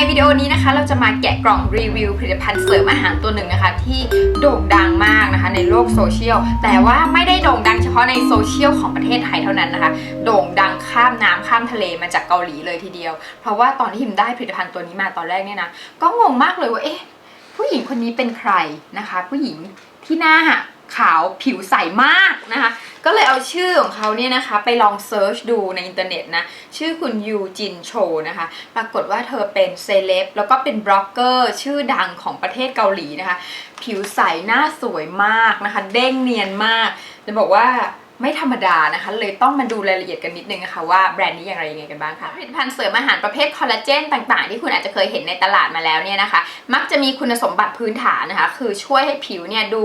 ในวิดีโอนี้นะคะ เราจะมาแกะกล่องรีวิวผลิตภัณฑ์เสริมอาหารตัวหนึ่งนะคะ ที่โด่งดังมากนะคะในโลกโซเชียลแต่ว่าไม่ได้โด่งดังเฉพาะในโซเชียลของประเทศไทยเท่านั้นนะคะ โด่งดังข้ามน้ำข้ามทะเลมาจากเกาหลีเลยทีเดียว เพราะว่าตอนที่หิมได้ผลิตภัณฑ์ตัวนี้มาตอนแรกเนี่ยนะก็งงมากเลยว่าเอ๊ะผู้หญิงคนนี้เป็นใครนะคะ ผู้หญิงที่หน้า ขาวผิวใสมากนะคะ ก็เลยเอาชื่อของเขาเนี่ยนะคะ ไปลองเซิร์ชดูในอินเทอร์เน็ตนะ ชื่อคุณยูจินโชนะคะ ปรากฏว่าเธอเป็นเซเลบแล้วก็เป็นบล็อกเกอร์ชื่อดังของประเทศเกาหลีนะคะ ผิวใสหน้าสวยมากนะคะ เด้งเนียนมากจะบอกว่า ไม่ธรรมดานะคะ เลยต้องมาดูรายละเอียดกันนิดนึงนะคะว่าแบรนด์นี้อย่างไรยังไงกันบ้างค่ะผลิตภัณฑ์เสริมอาหารประเภทคอลลาเจนต่างๆ ที่คุณอาจจะเคยเห็นในตลาดมาแล้วเนี่ยนะคะ มักจะมีคุณสมบัติพื้นฐานนะคะ คือช่วยให้ผิวเนี่ยดู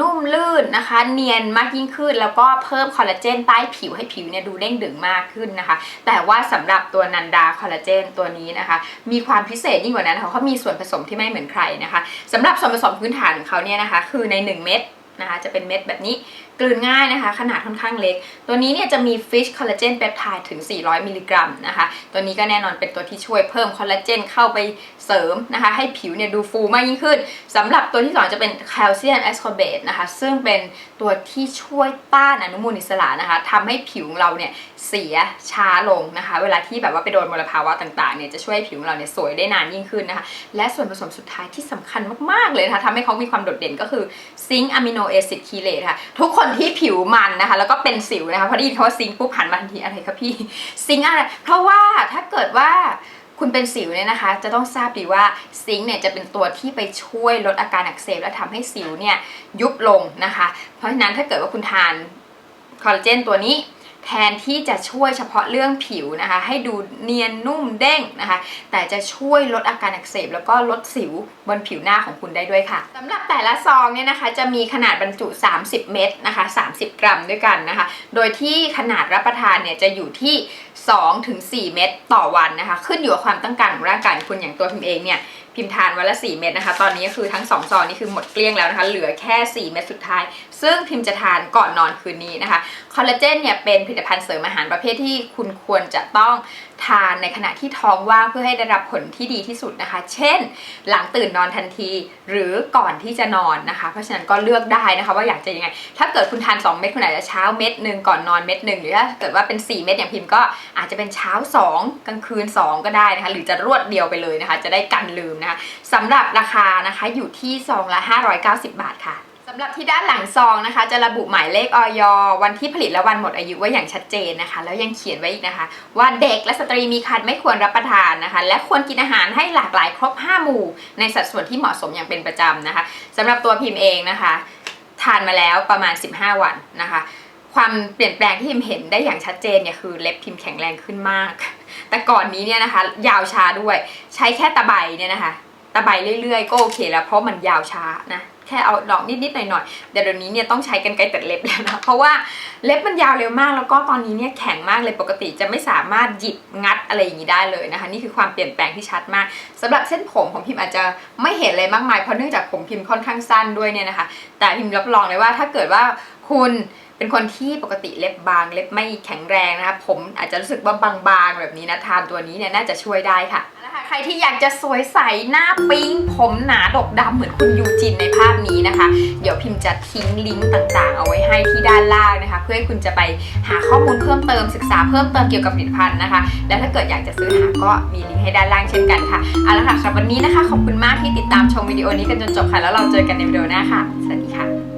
นุ่มลื่นนะคะ เนียนมากยิ่งขึ้น แล้วก็เพิ่มคอลลาเจนใต้ผิวให้ผิวเนี่ยดูเด้งดึงมากขึ้นนะคะ แต่ว่าสำหรับตัวนันดาคอลลาเจนตัวนี้นะคะ มีความพิเศษยิ่งกว่านั้นเขามีส่วนผสมที่ไม่เหมือนใครนะคะสำหรับส่วนผสมพื้นฐานของเขาเนี่ยนะคะ คือใน 1 เม็ด นะคะจะเป็นเม็ดแบบนี้กลืนง่ายนะคะ ขนาดค่อนข้างเล็ก ตัวนี้เนี่ยจะมีฟิชคอลลาเจนเปปไทด์ถึง 400 มิลลิกรัมนะคะ ตัวนี้ก็แน่นอนเป็นตัวที่ช่วยเพิ่มคอลลาเจนเข้าไปเสริมนะคะ ให้ผิวเนี่ยดูฟูมากยิ่งขึ้นสำหรับตัวที่ 2 จะเป็นแคลเซียมแอสคอร์เบตนะคะ ซึ่งเป็นตัวที่ช่วยต้านอนุมูลอิสระนะคะทำให้ผิวของเราเนี่ยเสียช้าลงนะคะ เวลาที่แบบว่าไปโดนมลภาวะต่างๆเนี่ยจะช่วยให้ผิวของเราเนี่ยสวยได้นานยิ่งขึ้นนะคะ และส่วนผสมสุดท้ายที่สำคัญมากๆเลยนะคะทำให้เขามีความโดดเด่นก็คือซิงค์อะมิโนแอซิดคีเลตค่ะ ทุกคนที่ผิวมันนะคะ แล้วก็เป็นสิวนะคะ พอได้ยินคำว่าซิงค์ปุ๊บหันมาทันทีอะไรคะพี่ ซิงอะไร เพราะว่าถ้าเกิดว่าคุณเป็นสิวเนี่ยนะคะ จะต้องทราบดีว่าซิงค์เนี่ยจะเป็นตัวที่ไปช่วยลดอาการอักเสบและทำให้สิวเนี่ยยุบลงนะคะ เพราะฉะนั้นถ้าเกิดว่าคุณทานคอลลาเจนตัวนี้ แทนที่จะช่วยเฉพาะเรื่องผิวนะคะ ให้ดูเนียนนุ่มเด้งนะคะ แต่จะช่วยลดอาการอักเสบ แล้วก็ลดสิวบนผิวหน้าของคุณได้ด้วยค่ะสำหรับแต่ละซองเนี่ยนะคะ จะมีขนาดบรรจุ 30 เม็ดนะคะ 30 กรัมด้วยกันนะคะ โดยที่ขนาดรับประทานเนี่ยจะอยู่ที่2-4 เม็ดต่อวันนะคะ ขึ้นอยู่กับความต้องการของร่างกายคุณอย่างตัวพิมเองเนี่ย พิมพ์ทานวันละ 4 เม็ดนะคะ ตอนนี้ก็คือทั้ง 2 ซองนี่คือหมดเกลี้ยงแล้วนะคะ เหลือแค่ 4 เม็ดสุดท้าย ซึ่งพิมพ์จะทานก่อนนอนคืนนี้นะคะ คอลลาเจนเนี่ยเป็นผลิตภัณฑ์เสริมอาหารประเภทที่คุณควรจะต้องทานในขณะที่ท้องว่างเพื่อให้ได้รับผลที่ดีที่สุดนะคะ เช่น หลังตื่นนอนทันที หรือก่อนที่จะนอนนะคะ เพราะฉะนั้นก็เลือกได้นะคะว่าอยากจะยังไง ถ้าเกิดคุณทาน 2 เม็ดคุณอาจจะเช้าเม็ดหนึ่งก่อนนอนเม็ดหนึ่งหรือถ้าเกิดว่าเป็น 4 เม็ดอย่างพิมพ์ก็อาจจะเป็นเช้า 2 กลางคืน 2 ก็ได้นะคะ หรือจะรวดเดียวไปเลยนะคะ จะได้กันลืมนะคะสำหรับราคานะคะอยู่ที่ซองละ 590 บาทค่ะสำหรับที่ด้านหลังซองนะคะ จะระบุหมายเลขออยวันที่ผลิตและวันหมดอายุไว้อย่างชัดเจนนะคะ แล้วยังเขียนไว้อีกนะคะ ว่าเด็กและสตรีมีครรภ์ไม่ควรรับประทานนะคะ และควรกินอาหารให้หลากหลายครบ 5 หมู่ ในสัดส่วนที่เหมาะสมอย่างเป็นประจำนะคะสำหรับตัวพิมพ์เองนะคะ ทานมาแล้วประมาณ 15 วันนะคะ ความเปลี่ยนแปลงที่พิมเห็นได้อย่างชัดเจนเนี่ยคือเล็บพิมแข็งแรงขึ้นมาก แต่ก่อนนี้เนี่ยนะคะ ยาวช้าด้วย ใช้แค่ตะไบเนี่ยนะคะตะไบเรื่อยๆก็โอเคแล้วเพราะมันยาวช้านะแค่เอาดอกนิดๆหน่อยๆแต่เดี๋ยวนี้เนี่ยต้องใช้กันไกรตัดเล็บแล้วนะเพราะว่าเล็บมันยาวเร็วมากแล้วก็ตอนนี้เนี่ยแข็งมากเลยปกติจะไม่สามารถหยิบงัดอะไรอย่างนี้ได้เลยนะคะ นี่คือความเปลี่ยนแปลงที่ชัดมากสำหรับเส้นผมของพิมอาจจะไม่เห็นอะไรมากมายเพราะเนื่องจากผมพิมค่อนข้างสั้นด้วยเนี่ยนะคะ แต่พิมรับรองเลยว่าถ้าเกิดว่าคุณ เป็นคนที่ปกติเล็บบางเล็บไม่แข็งแรงนะคะผมอาจจะรู้สึกว่าบางๆแบบนี้นะทานตัวนี้เนี่ยน่าจะช่วยได้ค่ะใครที่อยากจะสวยใสหน้าปิ๊งผมหนาดกดำเหมือนคุณยูจินในภาพนี้นะคะ เดี๋ยวพิมพ์จะทิ้งลิงก์ต่างๆ เอาไว้ให้ที่ด้านล่างนะคะ เพื่อให้คุณจะไปหาข้อมูลเพิ่มเติมศึกษาเพิ่มเติมเกี่ยวกับผลิตภัณฑ์นะคะ แล้วถ้าเกิดอยากจะซื้อหาก็มีลิงก์ให้ด้านล่างเช่นกันค่ะเอาละค่ะสำหรับวันนี้นะคะขอบคุณมากที่ติดตามชมวิดีโอนี้กันจนจบค่ะแล้วเราเจอกันในวิดีโอหน้าค่ะสวัสดีค่ะ